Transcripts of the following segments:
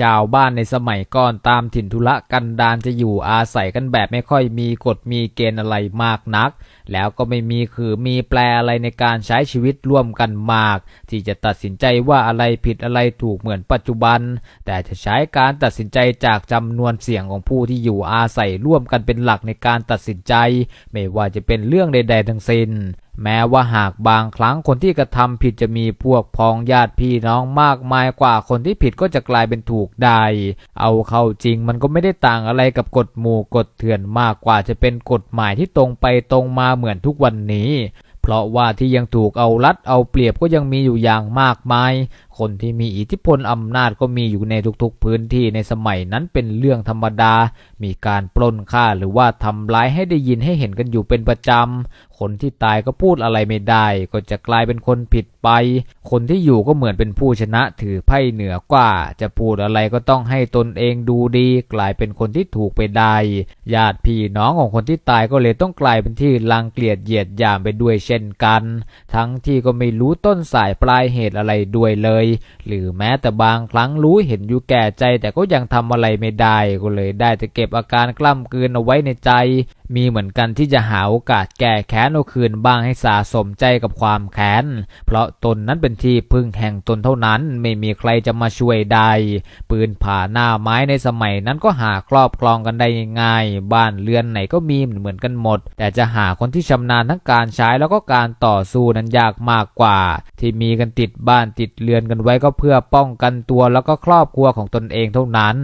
ชาวบ้านในสมัยก่อนตามถิ่นทุรกันดารจะอยู่อาศัยกันแบบไม่ค่อยมีกฎมีเกณฑ์อะไรมากนัก แล้วก็ไม่มีคือมีแปลอะไรในการใช้ชีวิตร่วมกันมาก ที่จะตัดสินใจว่าอะไรผิดอะไรถูกเหมือนปัจจุบัน แต่จะใช้การตัดสินใจจากจำนวนเสียงของผู้ที่อยู่อาศัยร่วมกันเป็นหลักในการตัดสินใจ ไม่ว่าจะเป็นเรื่องใด ๆ ทั้งสิ้น แม้ว่าหากบางครั้งคนที่กระทำผิดจะมีพวกพ้องญาติพี่น้องมากมายกว่าคนที่ผิดก็จะกลายเป็นถูกได้ เอาเข้าจริงมันก็ไม่ได้ต่างอะไรกับกฎหมู่กฎเถื่อนมากกว่าจะเป็นกฎหมายที่ตรงไปตรงมาเหมือนทุกวันนี้ เพราะว่าที่ยังถูกเอารัดเอาเปรียบก็ยังมีอยู่อย่างมากมาย คนที่มีอิทธิพลอำนาจก็มีอยู่ในทุกๆพื้นที่ในสมัยนั้นเป็นเรื่องธรรมดา มีการปล้นฆ่าหรือว่าทำร้ายให้ได้ยินให้เห็นกันอยู่เป็นประจำ คนที่ตายก็พูดอะไรไม่ได้ ก็จะกลายเป็นคนผิดไป คนที่อยู่ก็เหมือนเป็นผู้ชนะถือไพ่เหนือกว่า จะพูดอะไรก็ต้องให้ตนเองดูดี กลายเป็นคนที่ถูกไปได้ญาติพี่น้องของคนที่ตายก็เลยต้องกลายเป็นที่รังเกียจเหยียดยามไปด้วยเช่นกัน ทั้งที่ก็ไม่รู้ต้นสายปลายเหตุอะไรด้วยเลยหรือแม้แต่บางครั้งรู้เห็นอยู่แก่ใจ แต่ก็ยังทำอะไรไม่ได้ก็เลยได้แต่เก็บอาการกล้ำกลืนเอาไว้ในใจ มีเหมือนกันที่จะหาโอกาสแก้แค้นเอาคืนบ้างให้สะสมใจกับความแค้น เพราะตนนั้นเป็นที่พึ่งแห่งตนเท่านั้นไม่มีใครจะมาช่วยได้ ปืนผ่าหน้าไม้ในสมัยนั้นก็หาครอบครองกันได้ง่ายๆบ้านเรือนไหนก็มีเหมือนกันหมด แต่จะหาคนที่ชำนาญทั้งการใช้แล้วก็การต่อสู้นั้นยากมากกว่า ที่มีกันติดบ้านติดเรือนกันไว้ก็เพื่อป้องกันตัวแล้วก็ครอบครัวของตนเองเท่านั้น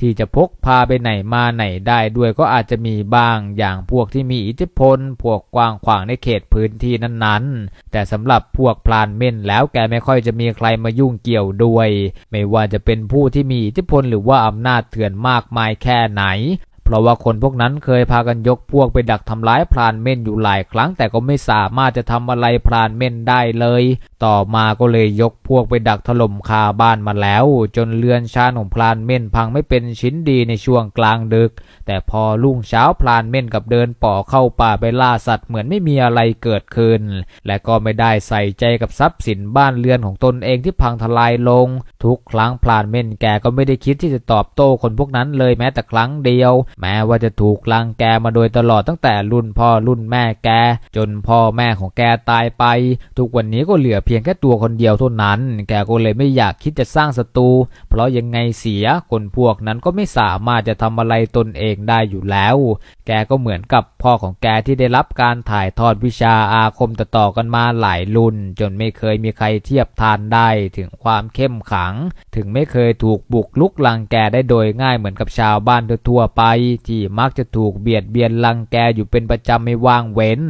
ที่จะพกพาไปไหนมาไหนได้ด้วยก็อาจจะมีบ้างอย่างพวกที่มีอิทธิพล พวกกว้างขวางในเขตพื้นที่นั้นๆ แต่สำหรับพวกพลานเม่นแล้วแกไม่ค่อยจะมีใครมายุ่งเกี่ยวด้วย ไม่ว่าจะเป็นผู้ที่มีอิทธิพลหรือว่าอำนาจเถื่อนมากมายแค่ไหน เพราะว่าคนพวกนั้นเคยพากันยกพวกไปดักทำร้ายพรานเม่นอยู่หลายครั้ง แต่ก็ไม่สามารถจะทำอะไรพรานเม่นได้เลย ต่อมาก็เลยยกพวกไปดักถล่มคาบ้านมาแล้ว จนเรือนชานของพรานเม่นพังไม่เป็นชิ้นดีในช่วงกลางดึก แต่พอรุ่งเช้าพลานเม่นกับเดินป่อเข้าป่าไปล่าสัตว์เหมือนไม่มีอะไรเกิดขึ้น และก็ไม่ได้ใส่ใจกับทรัพย์สินบ้านเรือนของตนเองที่พังทลายลง ทุกครั้งพลานเม่นแกก็ไม่ได้คิดที่จะตอบโต้คนพวกนั้นเลยแม้แต่ครั้งเดียวแม้ว่าจะถูกลังแกมาโดยตลอดตั้งแต่รุ่นพ่อรุ่นแม่แก จนพ่อแม่ของแกตายไป ทุกวันนี้ก็เหลือเพียงแค่ตัวคนเดียวเท่านั้น แกก็เลยไม่อยากคิดจะสร้างศัตรู เพราะยังไงเสียคนพวกนั้นก็ไม่สามารถจะทำอะไรตนเองได้อยู่แล้ว แกก็เหมือนกับพ่อของแกที่ได้รับการถ่ายทอดวิชาอาคมต่อๆกันมาหลายรุ่น จนไม่เคยมีใครเทียบทานได้ถึงความเข้มขัง ถึงไม่เคยถูกบุกลุกลังแกได้โดยง่ายเหมือนกับชาวบ้านทั่วๆไปที่มักจะถูกเบียดเบียนลังแกอยู่เป็นประจำไม่ว่างเว้น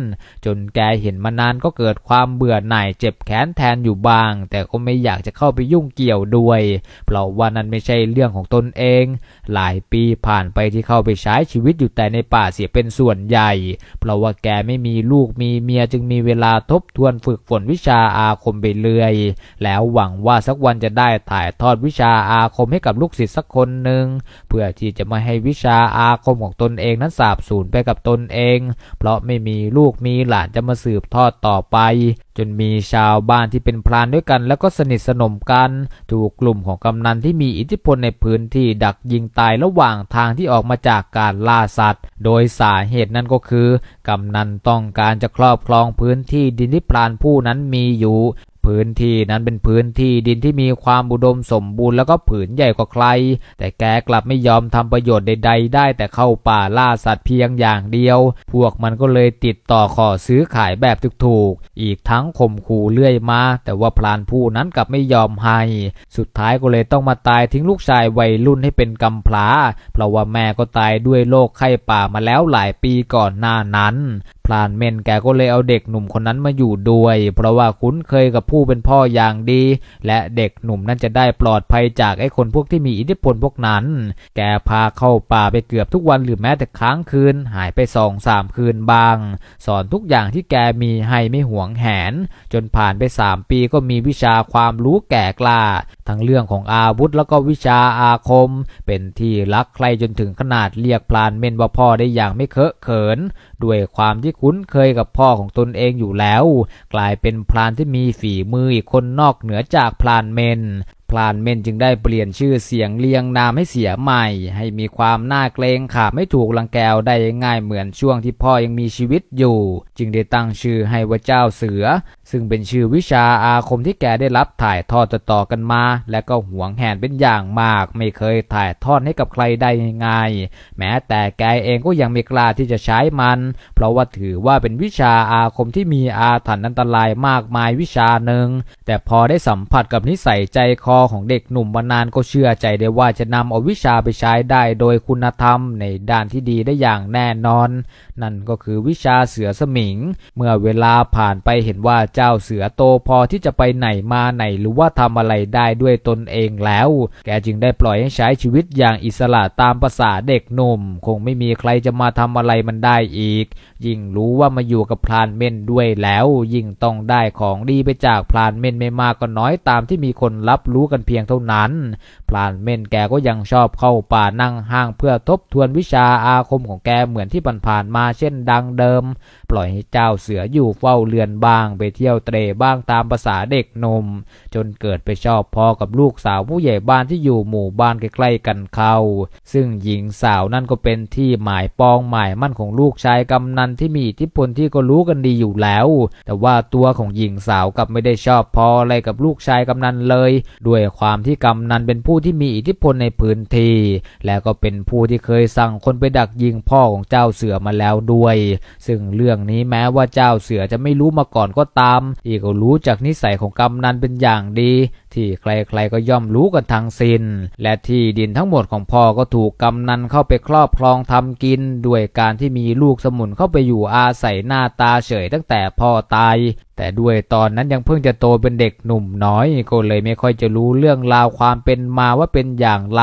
จนแกเห็นมานานก็เกิดความเบื่อหน่ายเจ็บแค้นแทนอยู่บ้าง แต่ก็ไม่อยากจะเข้าไปยุ่งเกี่ยวด้วย เพราะว่านั้นไม่ใช่เรื่องของตนเอง หลายปีผ่านไปที่เข้าไปใช้ชีวิตอยู่แต่ในป่าเสียเป็นส่วนใหญ่ เพราะว่าแกไม่มีลูกมีเมียจึงมีเวลาทบทวนฝึกฝนวิชาอาคมไปเรื่อย แล้วหวังว่าสักวันจะได้ถ่ายทอดวิชาอาคมให้กับลูกศิษย์สักคนหนึ่งเพื่อที่จะไม่ให้วิชาอาาคมของตนเองนั้นสาบสูญไปกับตนเอง เพราะไม่มีลูกมีหลานจะมาสืบทอดต่อไป จนมีชาวบ้านที่เป็นพรานด้วยกัน แล้วก็สนิทสนมกัน ถูกกลุ่มของกำนันที่มีอิทธิพลในพื้นที่ดักยิงตายระหว่างทางที่ออกมาจากการล่าสัตว์ โดยสาเหตุนั้นก็คือกำนันต้องการจะครอบครองพื้นที่ดินที่พรานผู้นั้นมีอยู่ พื้นที่นั้นเป็นพื้นที่ดินที่มีความอุดมสมบูรณ์แล้วก็ผืนใหญ่กว่าใคร แต่แกกลับไม่ยอมทำประโยชน์ใด ๆ ได้แต่เข้าป่าล่าสัตว์เพียงอย่างเดียว พวกมันก็เลยติดต่อขอซื้อขายแบบถูกๆ อีกทั้งข่มขู่เลื่อยมา แต่ว่าพลานผู้นั้นกลับไม่ยอมให้ สุดท้ายก็เลยต้องมาตายทิ้งลูกชายวัยรุ่นให้เป็นกำพร้า เพราะว่าแม่ก็ตายด้วยโรคไข้ป่ามาแล้วหลายปีก่อนหน้านั้นพลานเมนแกก็เลยเอาเด็กหนุ่มคนนั้นมาอยู่ด้วย เพราะว่าคุ้นเคยกับผู้เป็นพ่ออย่างดี และเด็กหนุ่มนั้นจะได้ปลอดภัยจากไอ้คนพวกที่มีอิทธิพลพวกนั้น แกพาเข้าป่าไปเกือบทุกวันหรือแม้แต่ค้างคืน หายไปสองสามคืนบาง สอนทุกอย่างที่แกมีให้ไม่หวงแหน จนผ่านไปสามปีก็มีวิชาความรู้แก่กล้า ทั้งเรื่องของอาวุธแล้วก็วิชาอาคม เป็นที่รักใครจนถึงขนาดเรียกพลานเมนว่าพ่อได้อย่างไม่เคอะเขิน ด้วยความที่คุ้นเคยกับพ่อของตนเองอยู่แล้ว กลายเป็นพลานที่มีฝีมืออีกคนนอกเหนือจากพลานเมน ลานเม่นจึงได้เปลี่ยนชื่อเสียงเรียงนามให้เสียใหม่ ให้มีความน่าเกรงขามไม่ถูกลังแกวได้ง่ายเหมือนช่วงที่พ่อยังมีชีวิตอยู่ จึงได้ตั้งชื่อให้ว่าเจ้าเสือ ซึ่งเป็นชื่อวิชาอาคมที่แกได้รับถ่ายทอดต่อกันมา และก็หวงแหนเป็นอย่างมาก ไม่เคยถ่ายทอดให้กับใครได้ง่ายแม้แต่แกเองก็ยังไม่กล้าที่จะใช้มัน เพราะว่าถือว่าเป็นวิชาอาคมที่มีอาถรรพ์อันตรายมากมายวิชาหนึ่งแต่พอได้สัมผัสกับนิสัยใจคอของเด็กหนุ่มมานานก็เชื่อใจได้ว่าจะนำเอาวิชาไปใช้ได้โดยคุณธรรมในด้านที่ดีได้อย่างแน่นอน นั่นก็คือวิชาเสือสมิง เมื่อเวลาผ่านไปเห็นว่าเจ้าเสือโตพอที่จะไปไหนมาไหนหรือว่าทำอะไรได้ด้วยตนเองแล้ว แกจึงได้ปล่อยให้ใช้ชีวิตอย่างอิสระตามภาษาเด็กหนุ่ม คงไม่มีใครจะมาทำอะไรมันได้อีก ยิ่งรู้ว่ามาอยู่กับพรานเม่นด้วยแล้ว ยิ่งต้องได้ของดีไปจากพรานเม่นไม่มากก็น้อยตามที่มีคนรับรู้กันเพียงเท่านั้นพรานเม่นแกก็ยังชอบเข้าป่านั่งห้างเพื่อทบทวนวิชาอาคมของแกเหมือนที่ผ่านๆมาเช่นดังเดิม ปล่อยให้เจ้าเสืออยู่เฝ้าเรือนบ้าง ไปเที่ยวเตรบ้างตามภาษาเด็กนม จนเกิดไปชอบพอกับลูกสาวผู้ใหญ่บ้านที่อยู่หมู่บ้านใกล้ๆกันเขาซึ่งหญิงสาวนั่นก็เป็นที่หมายปองหมายมั่นของลูกชายกำนันที่มีอิทธิพลที่ก็รู้กันดีอยู่แล้ว แต่ว่าตัวของหญิงสาวกับไม่ได้ชอบพออะไรกับลูกชายกำนันเลยด้วยความที่กำนันเป็นผู้ที่มีอิทธิพลในพื้นที่ และก็เป็นผู้ที่เคยสั่งคนไปดักยิงพ่อของเจ้าเสือมาแล้วด้วย ซึ่งเรื่องนี้แม้ว่าเจ้าเสือจะไม่รู้มาก่อนก็ตาม อีกก็รู้จากนิสัยของกำนันเป็นอย่างดี ที่ใครๆก็ย่อมรู้กันทั้งสิน้น และที่ดินทั้งหมดของพ่อก็ถูกกำนันเข้าไปครอบครองทำกิน ด้วยการที่มีลูกสมุนเข้าไปอยู่อาศัยหน้าตาเฉยตั้งแต่พ่อตายแต่ด้วยตอนนั้นยังเพิ่งจะโตเป็นเด็กหนุ่มน้อยก็เลยไม่ค่อยจะรู้เรื่องราวความเป็นมาว่าเป็นอย่างไร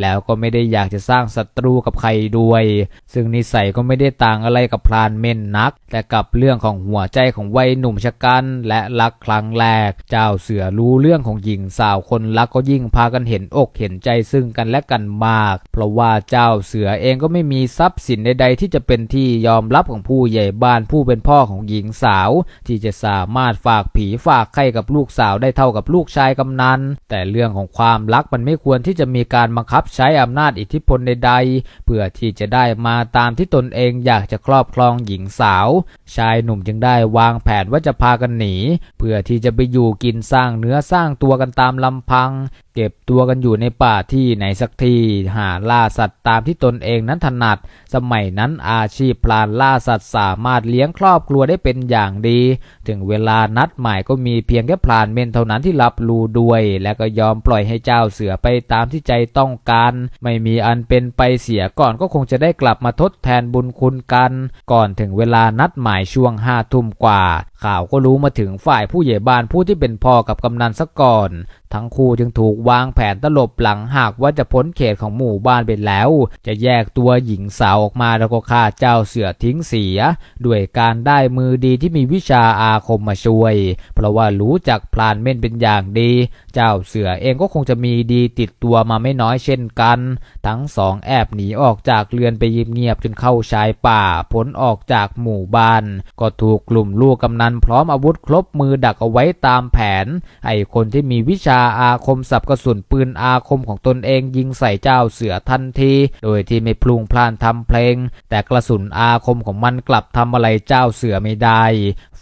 แล้วก็ไม่ได้อยากจะสร้างศัตรูกับใครด้วย ซึ่งนิสัยก็ไม่ได้ต่างอะไรกับพรานเม่นนัก แต่กับเรื่องของหัวใจของวัยหนุ่มชะกันและรักครั้งแรก เจ้าเสือรู้เรื่องของหญิงสาวคนรักก็ยิ่งพากันเห็นอกเห็นใจซึ่งกันและกันมาก เพราะว่าเจ้าเสือเองก็ไม่มีทรัพย์สินใดๆ ที่จะเป็นที่ยอมรับของผู้ใหญ่บ้านผู้เป็นพ่อของหญิงสาวที่จะสามารถฝากผีฝากไข่กับลูกสาวได้เท่ากับลูกชายกำนัน แต่เรื่องของความรักมันไม่ควรที่จะมีการบังคับใช้อำนาจอิทธิพลใดๆ เพื่อที่จะได้มาตามที่ตนเองอยากจะครอบครองหญิงสาว ชายหนุ่มจึงได้วางแผนว่าจะพากันหนี เพื่อที่จะไปอยู่กินสร้างเนื้อสร้างตัวกันตามลำพัง เก็บตัวกันอยู่ในป่าที่ไหนสักทีหาล่าสัตว์ตามที่ตนเองนั้นถนัด สมัยนั้นอาชีพพลานล่าสัตว์สามารถเลี้ยงครอบครัวได้เป็นอย่างดี ถึงเวลานัดหมายก็มีเพียงแค่พลานเมนเท่านั้นที่รับรู้ด้วย และก็ยอมปล่อยให้เจ้าเสือไปตามที่ใจต้องการ ไม่มีอันเป็นไปเสียก่อนก็คงจะได้กลับมาทดแทนบุญคุณกัน ก่อนถึงเวลานัดหมายช่วงห้าทุ่มกว่า ข่าวก็รู้มาถึงฝ่ายผู้ใหญ่บ้านผู้ที่เป็นพ่อกับกำนันซะก่อน ทั้งคู่จึงถูกวางแผนตลบหลังหากว่าจะพ้นเขตของหมู่บ้านไปแล้ว จะแยกตัวหญิงสาวออกมาแล้วก็ฆ่าเจ้าเสือทิ้งเสีย ด้วยการได้มือดีที่มีวิชาอาคมมาช่วย เพราะว่ารู้จักพลานเม่นเป็นอย่างดี เจ้าเสือเองก็คงจะมีดีติดตัวมาไม่น้อยเช่นกัน ทั้งสองแอบหนีออกจากเรือนไปเงียบๆจนเข้าชายป่าพ้นออกจากหมู่บ้าน ก็ถูกกลุ่มลูกกำนันพร้อมอาวุธครบมือดักเอาไว้ตามแผน ไอ้คนที่มีวิชาอาคมสับกระสุนปืนอาคมของตนเองยิงใส่เจ้าเสือทันที โดยที่ไม่พลุงพล่านทำเพลง แต่กระสุนอาคมของมันกลับทำอะไรเจ้าเสือไม่ได้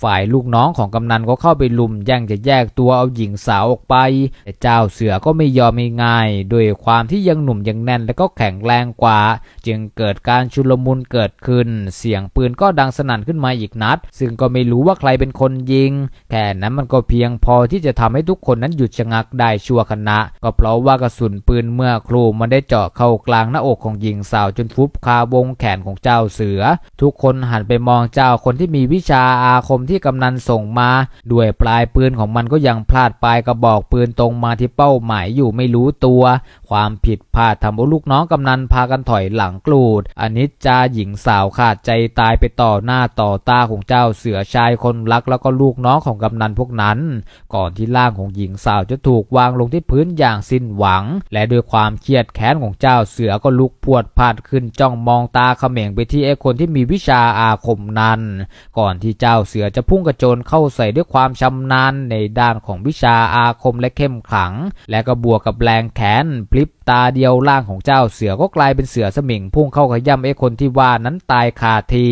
ฝ่ายลูกน้องของกำนันก็เข้าไปลุมแย่งจะแยกตัวเอาหญิงสาวออกไป แต่เจ้าเสือก็ไม่ยอมง่ายๆด้วยความที่ยังหนุ่มยังแน่นและก็แข็งแรงกว่า จึงเกิดการชุลมุนเกิดขึ้น เสียงปืนก็ดังสนั่นขึ้นมาอีกนัด ซึ่งก็ไม่รู้ว่าใครเป็นคนยิง แค่นั้นมันก็เพียงพอที่จะทำให้ทุกคนนั้นหยุดชะงักได้ชั่วขณะ ก็เพราะว่ากระสุนปืนเมื่อครูมันได้เจาะเข้ากลางหน้าอกของหญิงสาวจนฟุบคาวงแขนของเจ้าเสือ ทุกคนหันไปมองเจ้าคนที่มีวิชาอาคมที่กำนันส่งมา ด้วยปลายปืนของมันก็ยังพลาดปลายกระบอกปืนตรงมาที่เป้าหมายอยู่ไม่รู้ตัว ความผิดพลาดทำให้ลูกน้องกำนันพากันถอยหลังกลูดอนิจจาหญิงสาวขาดใจตายไปต่อหน้าต่อตาของเจ้าเสือชายคนรักแล้วก็ลูกน้องของกำนันพวกนั้น ก่อนที่ร่างของหญิงสาวจะถูกวางลงที่พื้นอย่างสิ้นหวัง และด้วยความเครียดแค้นของเจ้าเสือก็ลุกพวดพลาดขึ้นจ้องมองตาเขม่งไปที่ไอ้คนที่มีวิชาอาคมนั้น ก่อนที่เจ้าเสือจะพุ่งกระโจนเข้าใส่ด้วยความชำนาญในด้านของวิชาอาคมและเข้มขลัง และก็บวกกับแรงแขนพลิบตาเดียวร่างของเจ้าเสือก็กลายเป็นเสือสมิงพุ่งเข้าขย่ำไอ้คนที่ว่านั้นตายคาที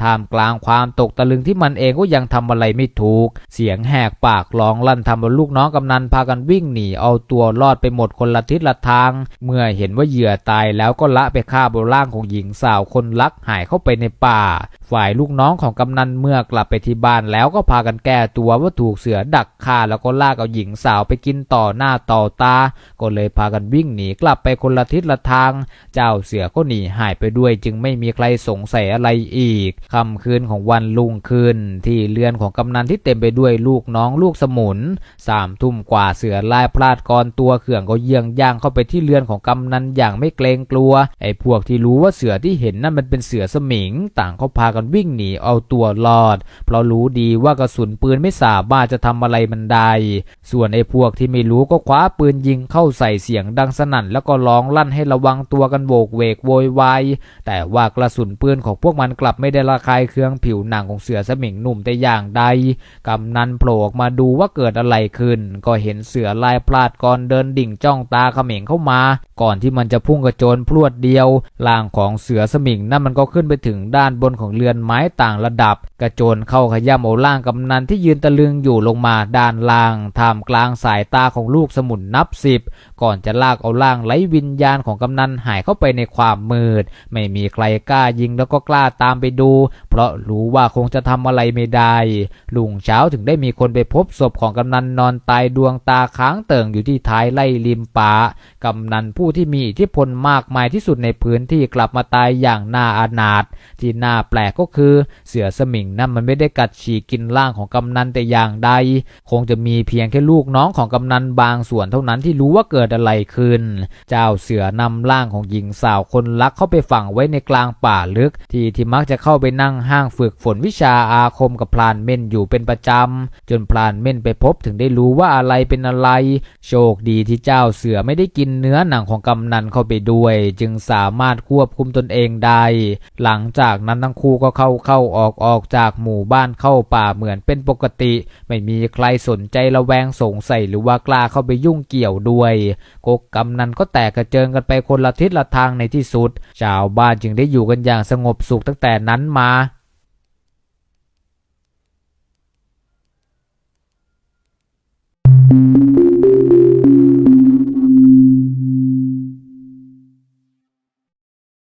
ท่ามกลางความตกตะลึงที่มันเองก็ยังทำอะไรไม่ถูก เสียงแหกปากร้องลั่นทำเอาลูกน้องกำนันพากันวิ่งหนีเอาตัวรอดไปหมดคนละทิศละทาง เมื่อเห็นว่าเหยื่อตายแล้วก็ละไปฆ่าบนร่างของหญิงสาวคนรักหายเข้าไปในป่า ฝ่ายลูกน้องของกำนันเมื่อกลับไปที่บ้านแล้วก็พากันแก้ตัวว่าถูกเสือดักฆ่าแล้วก็ลากเอาหญิงสาวไปกินต่อหน้าต่อตา ก็เลยพากันวิ่งหนีกลับไปคนละทิศละทาง เจ้าเสือก็หนีหายไปด้วย จึงไม่มีใครสงสัยอะไรอีก ค่ำคืนของวันลุงคืนที่เรือนของกำนันที่เต็มไปด้วยลูกน้องลูกสมุนสามทุ่มกว่าเสือลายพลาดกรตัวเขื่องก็เยี่ยงย่างเข้าไปที่เรือนของกำนันอย่างไม่เกรงกลัว ไอ้พวกที่รู้ว่าเสือที่เห็นนั่นมันเป็นเสือสมิง ต่างก็พากันวิ่งหนีเอาตัวรอด เพราะรู้ดีว่ากระสุนปืนไม่สามารถจะทำอะไรมันได้ ส่วนไอ้พวกที่ไม่รู้ก็คว้าปืนยิงเข้าใส่เสียงดังสนั่น แล้วก็ร้องลั่นให้ระวังตัวกันโบกเวกโวยวายแต่ว่ากระสุนปืนของพวกมันกลับไม่ได้ระคายเคืองผิวหนังของเสือสมิงหนุ่มแต่อย่างใด กำนันโผล่ออกมาดูว่าเกิดอะไรขึ้น ก็เห็นเสือลายพลาดก่อนเดินดิ่งจ้องตาเขม่งเข้ามาก่อนที่มันจะพุ่งกระโจนพรวดเดียวร่างของเสือสมิงนั่นมันก็ขึ้นไปถึงด้านบนของเรือนไม้ต่างระดับ กระโจนเข้าขย่ำเอาร่างกำนันที่ยืนตะลึงอยู่ลงมาด้านล่างท่ามกลางสายตาของลูกสมุนนับสิบก่อนจะลากเอาร่างไร้วิญญาณของกำนันหายเข้าไปในความมืด ไม่มีใครกล้ายิงแล้วก็กล้าตามไปดู เพราะรู้ว่าคงจะทำอะไรไม่ได้ลุงเช้าถึงได้มีคนไปพบศพของกำนันนอนตายดวงตาค้างเติ่งอยู่ที่ท้ายไร่ริมป่ากำนันผูู้้ที่มีอิทธิพลมากมายที่สุดในพื้นที่กลับมาตายอย่างน่าอานาถที่น่าแปลกก็คือ เสือสมิงนั่นมันไม่ได้กัดฉีกกินร่างของกำนันแต่อย่างใด คงจะมีเพียงแค่ลูกน้องของกำนันบางส่วนเท่านั้นที่รู้ว่าเกิดอะไรขึ้น เจ้าเสือนำร่างของหญิงสาวคนรักเข้าไปฝังไว้ในกลางป่าลึก ที่ที่มักจะเข้าไปนั่งห้างฝึกฝนวิชาอาคมกับพลานเม่นอยู่เป็นประจำจนพลานเม่นไปพบถึงได้รู้ว่าอะไรเป็นอะไร โชคดีที่เจ้าเสือไม่ได้กินเนื้อหนังของของกำนันเข้าไปด้วย จึงสามารถควบคุมตนเองได้ หลังจากนั้นทั้งคู่ก็เข้าเข้าออกออกจากหมู่บ้านเข้าป่าเหมือนเป็นปกติ ไม่มีใครสนใจระแวงสงสัยหรือว่ากล้าเข้าไปยุ่งเกี่ยวด้วยกกกำนันก็แตกกระเจิงกันไปคนละทิศละทางในที่สุด ชาวบ้านจึงได้อยู่กันอย่างสงบสุขตั้งแต่นั้นมา